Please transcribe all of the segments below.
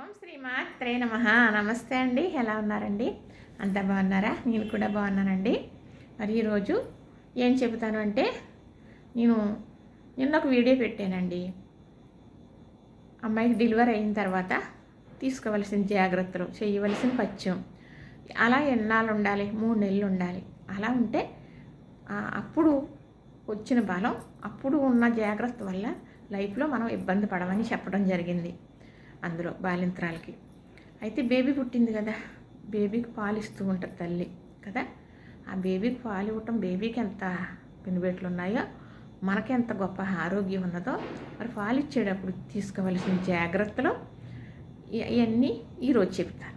ఓం శ్రీమాత్రే నమ. నమస్తే అండి. ఎలా ఉన్నారండి? అంతా బాగున్నారా? నేను కూడా బాగున్నానండి. మరి ఈరోజు ఏం చెబుతాను అంటే నేను నిన్న ఒక వీడియో పెట్టానండి. అమ్మాయికి డెలివరీ అయిన తర్వాత తీసుకోవలసిన జాగ్రత్తలు చేయవలసిన పచ్చం అలా ఎన్నాళ్ళు ఉండాలి? మూడు నెలలు ఉండాలి. అలా ఉంటే అప్పుడు వచ్చిన బలం అప్పుడు ఉన్న జాగ్రత్త వల్ల లైఫ్లో మనం ఇబ్బంది పడమని చెప్పడం జరిగింది. అందులో బాలింత్రాలకి. అయితే బేబీ పుట్టింది కదా బేబీకి పాలు ఇస్తూ ఉంటుంది తల్లి కదా. ఆ బేబీకి పాలు ఇవ్వటం బేబీకి ఎంత పెనుబేట్లు ఉన్నాయో మనకి ఎంత గొప్ప ఆరోగ్యం ఉన్నదో మరి పాలు ఇచ్చేటప్పుడు తీసుకోవలసిన జాగ్రత్తలు ఇవన్నీ ఈరోజు చెప్తాను.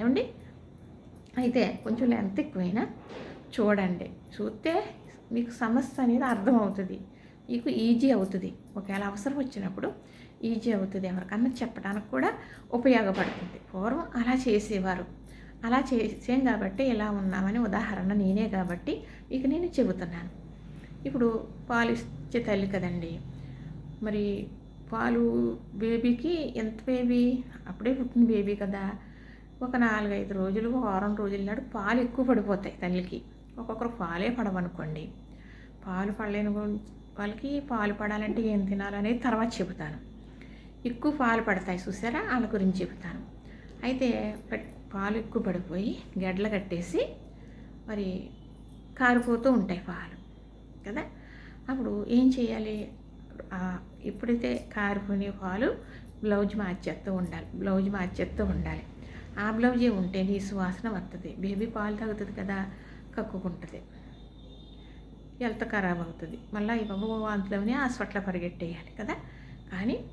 ఏమండి? అయితే కొంచెం లెంత్ ఎక్కువైనా చూడండి. చూస్తే మీకు సమస్య అనేది అర్థమవుతుంది. మీకు ఈజీ అవుతుంది. ఒకవేళ అవసరం వచ్చినప్పుడు ఈజీ అవుతుంది. ఎవరికన్నా చెప్పడానికి కూడా ఉపయోగపడుతుంది. పూర్వం అలా చేసేవారు. అలా చేసాం కాబట్టి ఇలా ఉన్నామని ఉదాహరణ నేనే కాబట్టి ఇక నేను చెబుతున్నాను. ఇప్పుడు పాలు ఇచ్చే తల్లి కదండి. మరి పాలు బేబీకి ఎంత బేబీ అప్పుడే పుట్టిన బేబీ కదా. ఒక నాలుగైదు రోజులు వారం రోజుల నాడు పాలు ఎక్కువ పడిపోతాయి తల్లికి. ఒక్కొక్కరు పాలే పడవనుకోండి. పాలు పడలేని వాళ్ళకి పాలు పడాలంటే ఏం తినాలనేది తర్వాత చెబుతాను. ఎక్కువ పాలు పడతాయి చూసారా? వాళ్ళ గురించి చెబుతాను. అయితే పట్- పాలు ఎక్కువ పడిపోయి గడ్డలు కట్టేసి మరి కారిపోతూ ఉంటాయి పాలు కదా? అప్పుడు ఏం చేయాలి? ఎప్పుడైతే కారిపోయిన పాలు బ్లౌజ్ మార్చేస్తూ ఉండాలి బ్లౌజ్ మార్చేస్తూ ఉండాలి. ఆ బ్లౌజే ఉంటే నీ సువాసన వస్తుంది బేబీ పాలు తాగుతుంది కదా? కక్కుకుంటుంది. హెల్త్ ఖరాబ్ అవుతుంది. మళ్ళీ ఇవ్వబో బాబు హాస్పిటల్ పరిగెట్టేయాలి కదా. కానీ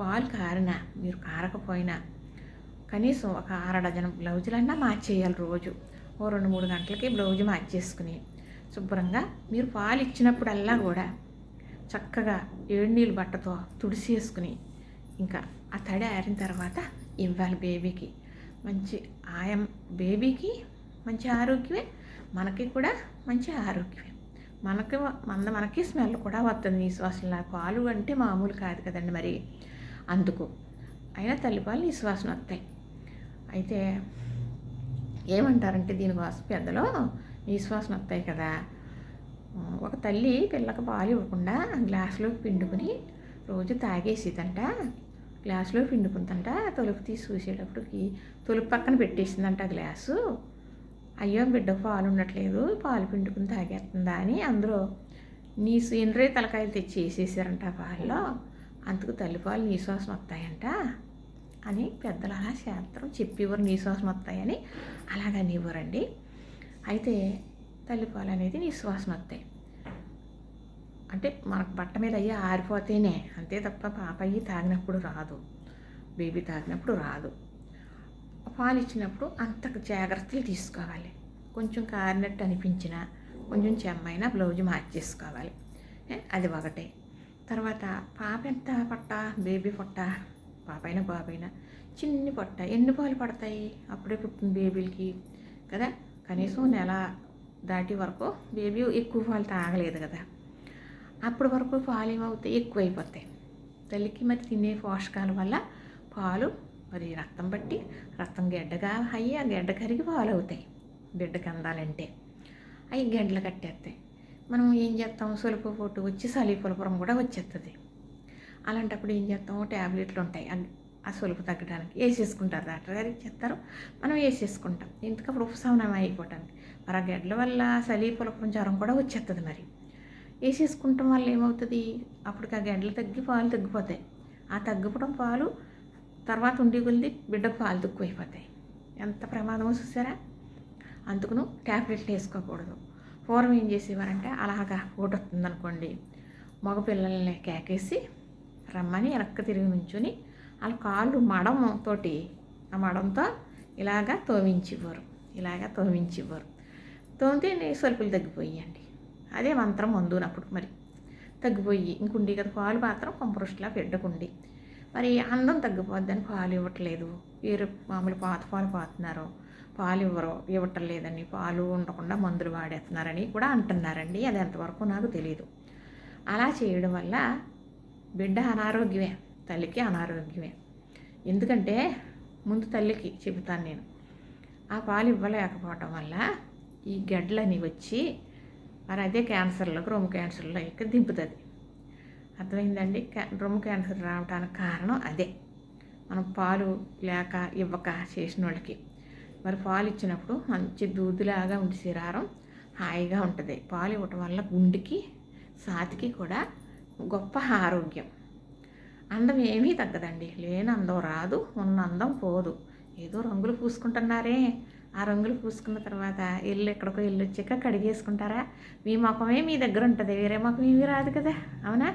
పాలు కారినా మీరు కారకపోయినా కనీసం ఒక అర డజన్ బ్లౌజులన్నా మార్చేయాలి రోజు. ఓ రెండు మూడు గంటలకి బ్లౌజ్ మార్చేసుకుని శుభ్రంగా మీరు పాలు ఇచ్చినప్పుడల్లా కూడా చక్కగా ఏడు నీళ్ళు బట్టతో తుడిసేసుకుని ఇంకా ఆ తడి ఆరిన తర్వాత ఇవ్వాలి బేబీకి. మంచి ఆయం బేబీకి మంచి ఆరోగ్యమే మనకి కూడా మంచి ఆరోగ్యమే. మనకి మన మనకి స్మెల్ కూడా వస్తుంది నిశ్వాసంలా పాలు అంటే మామూలు కాదు కదండి మరి. అందుకు. అయినా తల్లిపాలు నిశ్వాసన వస్తాయి. అయితే ఏమంటారంటే దీనికోసం పెద్దలో నిశ్వాసన వస్తాయి కదా. ఒక తల్లి పిల్లకి పాలు ఇవ్వకుండా గ్లాసులోకి పిండుకుని రోజు తాగేసిదంట. గ్లాసులో పిండుకుందంట. తొలుపు తీసి చూసేటప్పటికి తొలుపు పక్కన పెట్టేసిందంట గ్లాసు. అయ్యో బిడ్డ పాలు ఉండట్లేదు పాలు పిండుకుని తాగేస్తుందా అని అందరూ నీ సీనరీ తలకాయలు తెచ్చి వేసేసారంట పాల్లో పాలలో అందుకు తల్లిపాలు నీ శ్వాసం వస్తాయంట అని పెద్దలు అలా శాస్త్రం చెప్పేవారు నీ శ్వాసం వస్తాయని అలాగనివ్వరండి అయితే తల్లిపాలు అనేది నీ శ్వాసం వస్తాయి. అంటే మనకు బట్ట మీద అయ్యి ఆరిపోతేనే అంతే తప్ప పాప అయ్యి తాగినప్పుడు రాదు. బేబీ తాగినప్పుడు రాదు. పాలు ఇచ్చినప్పుడు అంత జాగ్రత్తలు తీసుకోవాలి. కొంచెం కారినట్టు అనిపించినా కొంచెం చెమ్మైనా బ్లౌజ్ మార్చేసుకోవాలి. అది ఒకటే. తర్వాత పాప ఎంత పొట్ట? బేబీ పొట్ట? పాపైనా బాబైనా? చిన్ని పొట్ట. ఎన్ని పాలు పడతాయి? అప్పుడే పుట్టిన బేబీలకి. కదా? కనీసం నెల దాటి వరకు బేబీ ఎక్కువ పాలు తాగలేదు కదా. అప్పటి వరకు పాలు ఏమవుతాయి? ఎక్కువైపోతాయి. తల్లికి మరి తినే పోషకాల వల్ల పాలు మరి రక్తం బట్టి రక్తం గడ్డగా అయ్యి ఆ గడ్డ కరిగి పాలు అవుతాయి బిడ్డకి అందాలంటే అవి గడ్డలు కట్టేస్తాయి. మనం ఏం చేస్తాం? సులుపు పొట్టు వచ్చి సలీపులపురం కూడా వచ్చేస్తుంది అలాంటప్పుడు ఏం చేస్తాం? ట్యాబ్లెట్లు ఉంటాయి. ఆ సులుపు తగ్గడానికి వేసేసుకుంటారు. డాక్టర్ గారు ఇచ్చేస్తారు మనం వేసేసుకుంటాం. ఇంతకప్పుడు ఉపశమనం అయిపోవటానికి మరి ఆ గడ్డల వల్ల సలీపులపురం జ్వరం కూడా వచ్చేస్తుంది మరి. వేసేసుకుంటాం వల్ల ఏమవుతుంది? అప్పటికి ఆ గడ్డలు తగ్గి పాలు తగ్గిపోతాయి. ఆ తగ్గిపోవడం పాలు తర్వాత ఉండి కొలిది బిడ్డకు పాలు తక్కువైపోతాయి ఎంత ప్రమాదమో చూసారా? అందుకును ట్యాబ్లెట్లు వేసుకోకూడదు. పూర్వం ఏం చేసేవారంటే అలాగా పూట వస్తుందనుకోండి. మగ పిల్లల్ని కేకేసి రమ్మని వెనక్కి తిరిగి నుంచుని వాళ్ళ కాళ్ళు మడంతోటి ఆ మడంతో ఇలాగా తోమించివ్వరు ఇలాగా తోమించివ్వరు తోమితే నీ సొలుపులు తగ్గిపోయాయండి. అదే మంత్రం మందునప్పుడు మరి. తగ్గిపోయి ఇంకుండి కదా పాలు మాత్రం కొంపరుష్లా పెడ్డకుండి మరి అందం తగ్గిపోద్దని పాలు ఇవ్వట్లేదు. వీరు మామూలు పాత పాలు పాతున్నారు. పాలు ఇవ్వరు ఇవ్వటం లేదని పాలు ఉండకుండా మందులు వాడేస్తున్నారని కూడా అంటున్నారండి. అది ఎంతవరకు నాకు తెలియదు అలా చేయడం వల్ల బిడ్డ అనారోగ్యమే తల్లికి అనారోగ్యమే. ఎందుకంటే ముందు తల్లికి చెబుతాను నేను. ఆ పాలు ఇవ్వలేకపోవటం వల్ల ఈ గడ్డలని వచ్చి మరి అదే క్యాన్సర్లో క్రోమ్ క్యాన్సర్లో ఎక్క దింపుతుంది. అర్థమైందండి? క్యా- రొమ్ము క్యాన్సర్ రావడానికి కారణం అదే. మనం పాలు లేక ఇవ్వక చేసిన వాళ్ళకి మరి పాలు ఇచ్చినప్పుడు మంచి దూదిలాగా ఉండి శరీరం హాయిగా ఉంటుంది. పాలు ఇవ్వటం వల్ల గుండెకి సాతికి కూడా గొప్ప ఆరోగ్యం. అందం ఏమీ తగ్గదండి. లేని అందం రాదు ఉన్న అందం పోదు. ఏదో రంగులు పూసుకుంటున్నారే. ఆ రంగులు పూసుకున్న తర్వాత ఇల్లు ఎక్కడికో ఇల్లు వచ్చాక కడిగేసుకుంటారా? మీ ముఖమే మీ దగ్గర ఉంటుంది. వేరే ముఖం ఏమీ రాదు కదా. అవునా?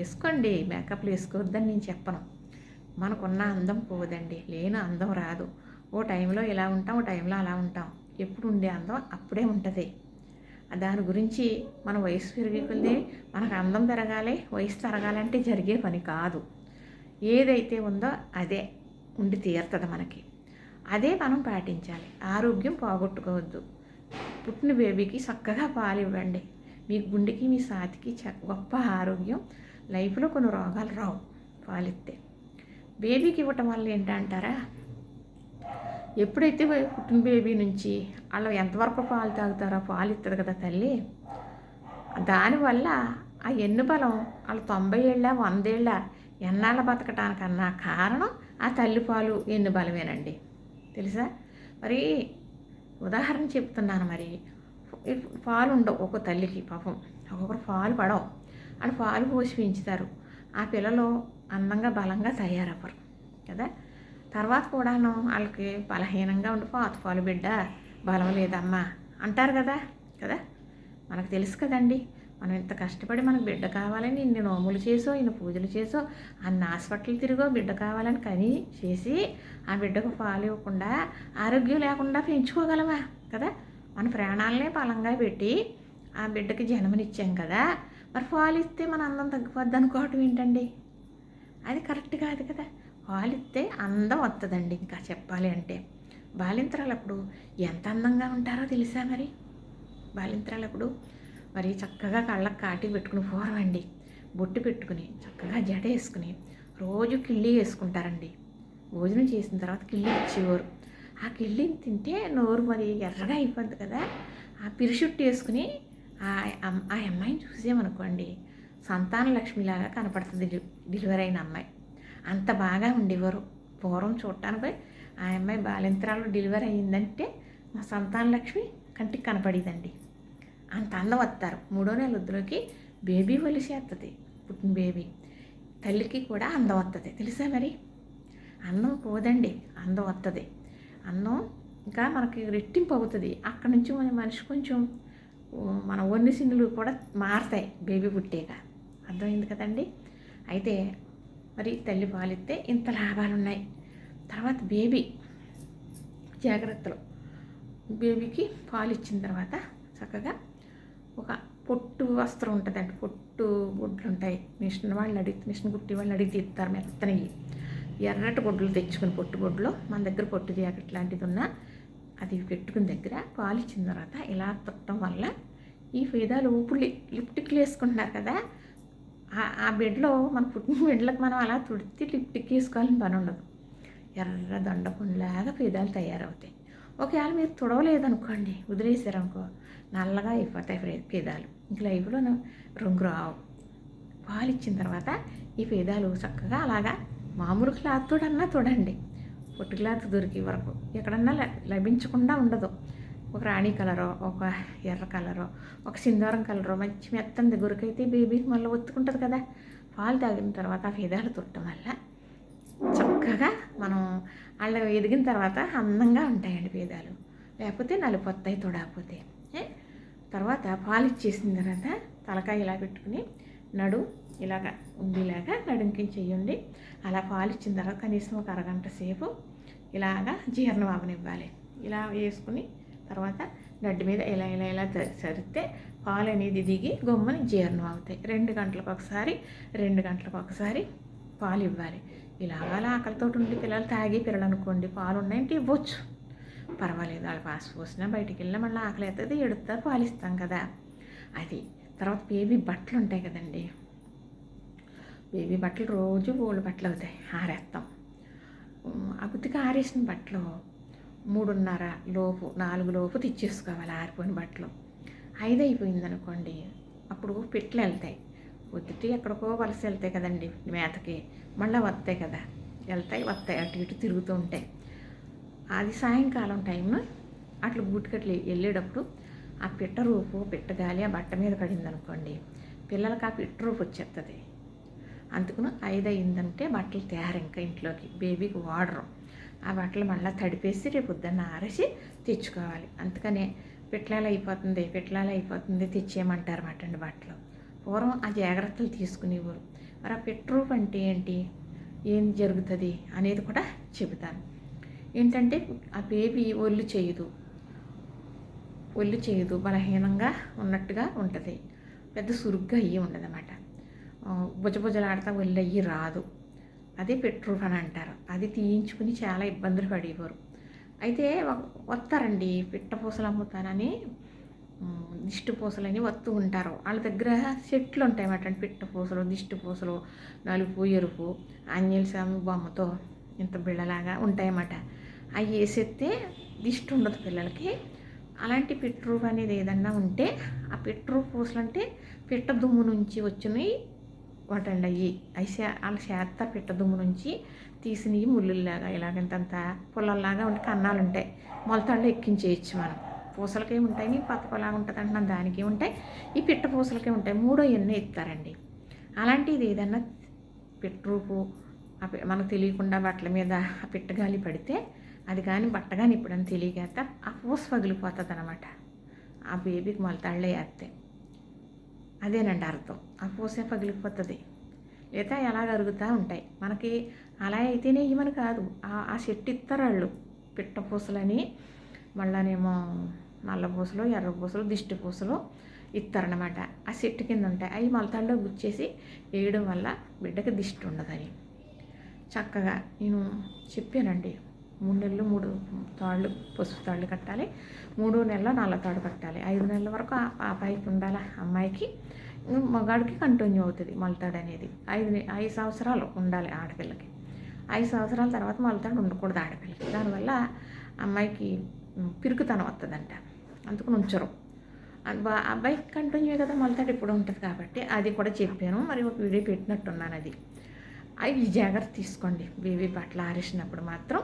వేసుకోండి మేకప్లు వేసుకోవద్దని నేను చెప్పను. మనకున్న అందం పోదండి లేని అందం రాదు. ఓ టైంలో ఇలా ఉంటాం ఓ టైంలో అలా ఉంటాం. ఎప్పుడు ఉండే అందం అప్పుడే ఉంటుంది. దాని గురించి మన వయసు పెరిగిపోతే మనకు అందం పెరగాలి వయసు తరగాలంటే జరిగే పని కాదు. ఏదైతే ఉందో అదే ఉండి తీరుతుంది మనకి. అదే మనం పాటించాలి. ఆరోగ్యం పోగొట్టుకోవద్దు. పుట్టిన బేబీకి చక్కగా పాలు ఇవ్వండి. మీ గుండెకి మీ సాతికి చ గొప్ప ఆరోగ్యం. లైఫ్లో కొన్ని రోగాలు రావు పాలిస్తే. బేబీకి ఇవ్వటం వల్ల ఏంటంటారా? ఎప్పుడైతే పుట్టిన బేబీ నుంచి వాళ్ళు ఎంతవరకు పాలు తాగుతారో పాలు ఇస్తుంది కదా తల్లి. దానివల్ల ఆ ఎన్ను బలం వాళ్ళు తొంభై ఏళ్ళ వందేళ్ళ ఎన్నాళ్ళ బతకటానికన్నా కారణం ఆ తల్లి పాలు ఎన్ను బలమేనండి. తెలుసా? మరి ఉదాహరణ చెప్తున్నాను మరి. పాలు ఉండవు ఒక తల్లికి పాపం. ఒక్కొక్కరు పాలు పడవు. అని పాలు పోసి పెంచుతారు ఆ పిల్లలు అందంగా బలంగా తయారవ్వరు. కదా? తర్వాత కూడాను వాళ్ళకి బలహీనంగా ఉండి పాత పాలు బిడ్డ బలం లేదమ్మా అంటారు కదా? కదా? మనకు తెలుసు కదండి. మనం ఇంత కష్టపడి మనకు బిడ్డ కావాలని ఇన్ని నోములు చేసో ఇన్ని పూజలు చేసో అన్ని హాస్పిటల్ తిరిగో బిడ్డ కావాలని కని చేసి ఆ బిడ్డకు పాలు ఇవ్వకుండా ఆరోగ్యం లేకుండా పెంచుకోగలమా కదా? మన ప్రాణాలనే బలంగా పెట్టి ఆ బిడ్డకి జన్మనిచ్చాం కదా? మరి పాలు ఇస్తే మన అందం తగ్గిపోద్ది అనుకోవటం ఏంటండి? అది కరెక్ట్ కాదు కదా. పాలు ఇస్తే అందం వస్తుందండి ఇంకా చెప్పాలి అంటే. బాలింతరాలప్పుడు ఎంత అందంగా ఉంటారో తెలుసా మరి? బాలింతరాలప్పుడు మరి చక్కగా కళ్ళకు కాటి పెట్టుకుని పూర్వండి. బొట్టు పెట్టుకుని చక్కగా జడ వేసుకుని రోజు కిళ్ళి వేసుకుంటారండి. భోజనం చేసిన తర్వాత కిళ్ళి ఇచ్చేవారు. ఆ కిళ్ళిని తింటే నోరు మరి ఎర్రగా అయిపోద్ది కదా. ఆ పిరిషుట్టు వేసుకుని ఆ ఆ అమ్మాయిని చూసామనుకోండి సంతాన లక్ష్మిలాగా కనపడుతుంది డెలి- డెలివరీ అయిన అమ్మాయి. అంత బాగా ఉండేవారు. పూర్వం చూడటానికి ఆ అమ్మాయి బాలింతరాలు డెలివరీ అయ్యిందంటే మా సంతాన లక్ష్మి కంటికి కనపడేదండి. అంత అందం వస్తారు మూడో నెల వద్దులోకి బేబీ వలిసేస్తుంది పుట్టిన బేబీ. తల్లికి కూడా అందం వస్తుంది తెలుసా మరి? అన్నం పోదండి అందం వస్తుంది అన్నం ఇంకా మనకి రెట్టింపు అవుతుంది. అక్కడి నుంచి మన మనిషి కొంచెం మన ఒన్ని సిన్నులు కూడా మారుతాయి బేబీ పుట్టాక అర్థమైంది కదండి? అయితే మరి తల్లి పాలిస్తే ఇంత లాభాలు ఉన్నాయి తర్వాత బేబీ జాగ్రత్తలు. బేబీకి పాలు ఇచ్చిన తర్వాత చక్కగా ఒక పొట్టు వస్త్రం ఉంటుందండి. పొట్టు గుడ్లు ఉంటాయి. మిషన్ వాళ్ళు అడిగి మిషన్ గుట్టి వాళ్ళు అడిగి తీస్తారు మెత్తనవి. ఎర్రటి గుడ్లు తెచ్చుకుని పొట్టు గుడ్లు మన దగ్గర పొట్టు జాకెట్ లాంటిది ఉన్నా అది పెట్టుకున్న దగ్గర పాలు ఇచ్చిన తర్వాత ఇలా తొట్టడం వల్ల ఈ ఫేదాలు ఊపులు లిప్టిక్లు వేసుకుంటున్నారు కదా. ఆ- ఆ బెడ్లో మన పుట్టిన బెడ్లకు మనం అలా తుడితే లిప్టిక్ వేసుకోవాలని పని ఉండదు. ఎర్ర దొండకుండలాగా ఫేదాలు తయారవుతాయి. ఒకవేళ మీరు తుడవలేదనుకోండి వదిలేసారనుకో నల్లగా అయిపోతాయి పే- పేదాలు ఇంక లైఫ్లో రంగు రావు. పాలు ఇచ్చిన తర్వాత ఈ పేదాలు చక్కగా అలాగా మామూలు క్లాత్ తోడన్నా తోడండి. పొట్టు క్లాత్ దొరికే వరకు ఎక్కడన్నా ల- లభించకుండా ఉండదు. ఒక రాణి కలరో ఒక ఎర్ర కలరో ఒక సింధూరం కలరో మంచి మెత్తంది గురికైతే బేబీకి మళ్ళీ ఒత్తుకుంటుంది కదా. పాలు తాగిన తర్వాత ఆ ఫిదాలు తుట్టడం వల్ల చక్కగా మనం వాళ్ళు ఎదిగిన తర్వాత అందంగా ఉంటాయండి పేదాలు లేకపోతే నలిపోతాయి తొడకపోతే ఏ? తర్వాత పాలు ఇచ్చేసిన తర్వాత తలకాయ ఇలా పెట్టుకుని నడు ఇలాగ ఉండేలాగా నడుంకి చెయ్యండి అలా పాలు ఇచ్చిన తర్వాత కనీసం ఒక అరగంట సేపు ఇలాగా జీర్ణం అవనివ్వాలి ఇలా వేసుకుని తర్వాత గడ్డి మీద ఇలా ఇలా ఇలా త- సరిస్తే పాలు అనేది దిగి గొమ్మని జీర్ణం అవుతాయి రెండు గంటలకు ఒకసారి రెండు గంటలకు ఒకసారి పాలు ఇవ్వాలి. ఇలాగా ఆకలితో ఉండి పిల్లలు తాగి పిల్లలు అనుకోండి పాలు ఉన్నాయంటే ఇవ్వచ్చు. పర్వాలేదు వాళ్ళు పాస్ పోసినా బయటికి వెళ్ళినా మళ్ళీ ఆకలి అవుతుంది ఎడుతారు పాలిస్తాం కదా. అది తర్వాత బేబీ బట్టలు ఉంటాయి కదండి. బేబీ బట్టలు రోజు ఓళ్ళు బట్టలు అవుతాయి ఆరేస్తాం ఉతికి ఆరేసిన బట్టలు మూడున్నర లోపు నాలుగు లోపు తెచ్చేసుకోవాలి ఆరిపోయిన బట్టలు. ఐదు అయిపోయింది అనుకోండి అప్పుడు పిట్లు వెళ్తాయి. ఉతికి ఎక్కడికో వలస వెళ్తాయి కదండి మేతకి. మళ్ళీ వస్తాయి కదా. వెళ్తాయి వస్తాయి. అటు ఇటు తిరుగుతూ ఉంటాయి. అది సాయంకాలం టైం అట్లా గూటికట్లు వెళ్ళేటప్పుడు ఆ పిట్ట రూపు పిట్ట గాలి ఆ బట్ట మీద పడింది అనుకోండి పిల్లలకి ఆ పిట్ట రూపు వచ్చేస్తుంది అందుకును ఐదు అయిందంటే బట్టలు తేరు ఇంకా ఇంట్లోకి బేబీకి వాడరు. ఆ బట్టలు మళ్ళీ తడిపేసి రేపు పొద్దున్న ఆరేసి తెచ్చుకోవాలి. అందుకనే పిట్లాలు అయిపోతుంది పిట్లాలు అయిపోతుంది తెచ్చేయమంటారు అండి బట్టలు. పూర్వం ఆ జాగ్రత్తలు తీసుకునేవారు. మరి ఆ పెట్రూప్ అంటే ఏంటి? ఏం జరుగుతుంది అనేది కూడా చెబుతాను. ఏంటంటే ఆ బేబీ ఒళ్ళు చేయదు. ఒళ్ళు చేయదు బలహీనంగా ఉన్నట్టుగా ఉంటుంది. పెద్ద సురుగ్గా అయ్యి ఉండదన్నమాట. భుజభుజలాడతా ఒళ్ళు రాదు. అదే పెట్రోల్ అని అంటారు. అది తీయించుకుని చాలా ఇబ్బందులు పడేవారు. అయితే వస్తారండి. పిట్ట పూసలు అమ్ముతానని దిష్టి పూసలని వస్తూ ఉంటారు. వాళ్ళ దగ్గర చెట్లు ఉంటాయి అన్నమాట పిట్ట పూసలు దిష్టి పూసలు నలుపు ఎరుపు ఆంజనేయ స్వామి బొమ్మతో ఇంత బిళ్ళలాగా ఉంటాయన్నమాట. అవి వేసేస్తే దిష్టి ఉండదు పిల్లలకి. అలాంటి పిట్రు అనేది ఏదన్నా ఉంటే ఆ పిట్రు పూసలు అంటే పిట్ట దుమ్ము నుంచి వచ్చినవి వాటండి అవి అవి వాళ్ళ చేత పిట్ట దుమ్ము నుంచి తీసినవి ముళ్ళుల్లాగా ఇలాగంతంత పొలాల్లాగా ఉంటే కన్నాలు ఉంటాయి. మొలతాళ్ళు ఎక్కించేయచ్చు మనం. పూసలకే ఉంటాయి? పతపలాగా ఉంటుంది అంటున్నాం. దానికి ఉంటాయి? ఈ పిట్ట పూసలకే ఉంటాయి? మూడో ఎన్నో ఇస్తారండి అలాంటిది ఏదన్నా పిట్రూపు మనకు తెలియకుండా బట్టల మీద ఆ పిట్టగాలి పడితే అది కానీ బట్ట కానీ ఇప్పుడని తెలియక ఆ పూస పగిలిపోతుంది అనమాట ఆ బేబీకి మొలతాళ్ళే వేస్తే అదేనండి అర్థం. ఆ పూసే పగిలిపోతుంది. లేదా ఎలా అరుగుతూ ఉంటాయి. మనకి అలా అయితేనే ఇవని కాదు. ఆ చెట్టు ఇస్తారు వాళ్ళు పిట్ట పూసలని మళ్ళానేమో నల్ల పూసలు ఎర్ర పూసలు దిష్టి పూసలు ఇస్తారనమాట ఆ చెట్టు కింద ఉంటాయి అవి మొలతాల్లో గుచ్చేసి వేయడం వల్ల బిడ్డకి దిష్టి ఉండదని. చక్కగా నేను చెప్పానండి. మూడు నెలలు మూడు తాళ్ళు పసుపు తాళ్ళు కట్టాలి. మూడు నెలలు నల్ల తాడు కట్టాలి. ఐదు నెలల వరకు ఆ పైకి ఉండాలి అమ్మాయికి? మగాడికి కంటిన్యూ అవుతుంది మలతాడు అనేది. ఐదు ఐదు సంవత్సరాలు ఉండాలి ఆడపిల్లకి. ఐదు సంవత్సరాల తర్వాత మలతాడు ఉండకూడదు ఆడపిల్లకి. దానివల్ల అమ్మాయికి పిరుకుతనం వస్తుందంట అందుకు ఉంచరు. అబ్బాయికి కంటిన్యూ కదా మలతాడు ఇప్పుడు ఉంటుంది కాబట్టి అది కూడా చెప్పాను. మరి ఒక వీడియో పెట్టినట్టున్నాను అది. అవి జాగ్రత్త తీసుకోండి. బేబీ బట్టలు ఆరేసినప్పుడు మాత్రం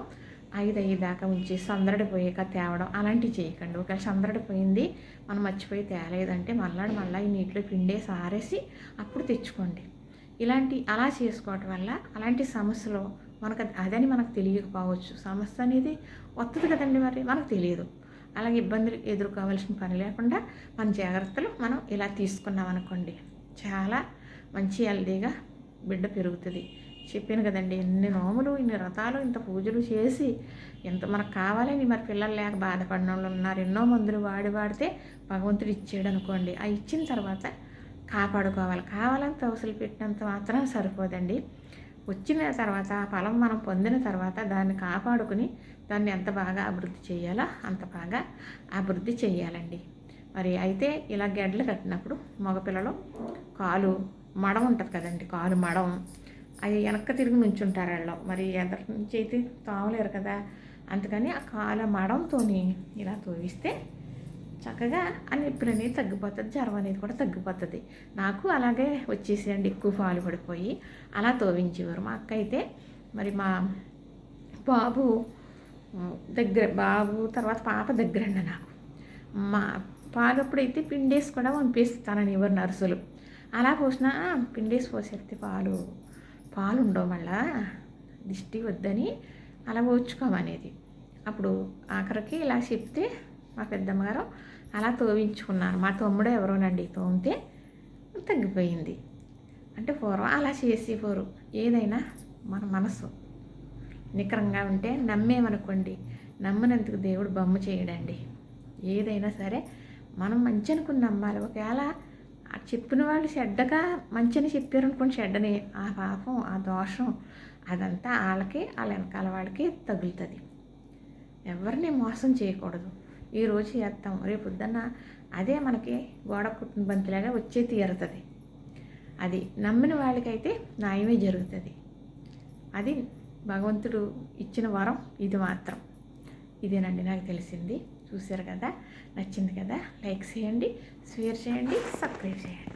ఐదు ఐదు దాకా ఉంచి సందడి పోయాక తేవడం అలాంటివి చేయకండి. ఒకవేళ సందడిపోయింది మనం మర్చిపోయి తేలేదంటే మళ్ళీ మళ్ళీ ఈ నీటిలో పిండేసి ఆరేసి అప్పుడు తెచ్చుకోండి. ఇలాంటి అలా చేసుకోవటం వల్ల అలాంటి సమస్యలు మనకు అదని మనకు తెలియకపోవచ్చు. సమస్య అనేది వస్తుంది కదండి మరి మనకు తెలియదు. అలాగే ఇబ్బందులు ఎదుర్కోవాల్సిన పని లేకుండా మన జాగ్రత్తలు మనం ఇలా తీసుకున్నాం అనుకోండి చాలా మంచి హెల్దీగా బిడ్డ పెరుగుతుంది. చెప్పాను కదండి ఎన్ని నోములు ఇన్ని రథాలు ఇంత పూజలు చేసి ఎంత మనకు కావాలని మరి పిల్లలు లేక బాధపడిన వాళ్ళు ఉన్నారు. ఎన్నో మందులు వాడి వాడితే భగవంతుడు ఇచ్చాడు అనుకోండి. ఆ ఇచ్చిన తర్వాత కాపాడుకోవాలి. కావాలని తవసలు పెట్టినంత మాత్రం సరిపోదండి. వచ్చిన తర్వాత ఆ ఫలం మనం పొందిన తర్వాత దాన్ని కాపాడుకుని దాన్ని ఎంత బాగా అభివృద్ధి చేయాలో అంత బాగా అభివృద్ధి చేయాలండి. మరి అయితే ఇలా గెడ్లు కట్టినప్పుడు మగపిల్లలు కాలు మడం ఉంటుంది కదండి కాలు మడం అవి వెనక్కి తిరిగి నుంచుంటారు వాళ్ళు. మరి ఎదరి నుంచి అయితే తావలేరు కదా. అందుకని ఆ కాల మడంతో ఇలా తోవిస్తే చక్కగా ఆ నొప్పులు అనేది తగ్గిపోతుంది జ్వరం అనేది కూడా తగ్గిపోతుంది. నాకు అలాగే వచ్చేసేయండి ఎక్కువ పాలు పడిపోయి. అలా తోవించేవారు. మా అక్క అయితే మరి మా బాబు దగ్గర బాబు తర్వాత పాప దగ్గరండి నాకు. మా పాలు అప్పుడైతే పిండేసి కూడా పంపిస్తానని ఎవరు నర్సులు. అలా పోసినా పిండేసి పోసేస్తే పాలు పాలు ఉండవు మళ్ళా దిష్టి వద్దని అలా ఓచుకోమనేది అప్పుడు ఆఖరికి ఇలా చెప్తే మా పెద్దమ్మగారు అలా తోవించుకున్నారు. మా తమ్ముడు ఎవరోనండి తోమితే తగ్గిపోయింది. అంటే పూర్వం అలా చేసేవారు. ఏదైనా మన మనసు. నికరంగా ఉంటే నమ్మేమనుకోండి. నమ్మనందుకు దేవుడు బొమ్మ చేయడండి. ఏదైనా సరే మనం మంచి అనుకుని నమ్మాలి. ఒకవేళ చెప్పిన వాళ్ళు చెడ్డగా మంచిని చెప్పారనుకోండి చెడ్డని. ఆ పాపం ఆ దోషం అదంతా వాళ్ళకి వాళ్ళ వెనకాల వాళ్ళకి తగులుతుంది. ఎవరిని మోసం చేయకూడదు. ఈరోజు చేస్తాం రేపు పొద్దున్న అదే మనకి గోడ పుట్టిన బంతిలాగా వచ్చే తీరుతుంది. అది నమ్మిన వాళ్ళకైతే న్యాయమే జరుగుతుంది. అది భగవంతుడు ఇచ్చిన వరం ఇది మాత్రం. ఇదేనండి నాకు తెలిసింది. చూశారు కదా? నచ్చింది కదా? లైక్ చేయండి షేర్ చేయండి సబ్స్క్రైబ్ చేయండి.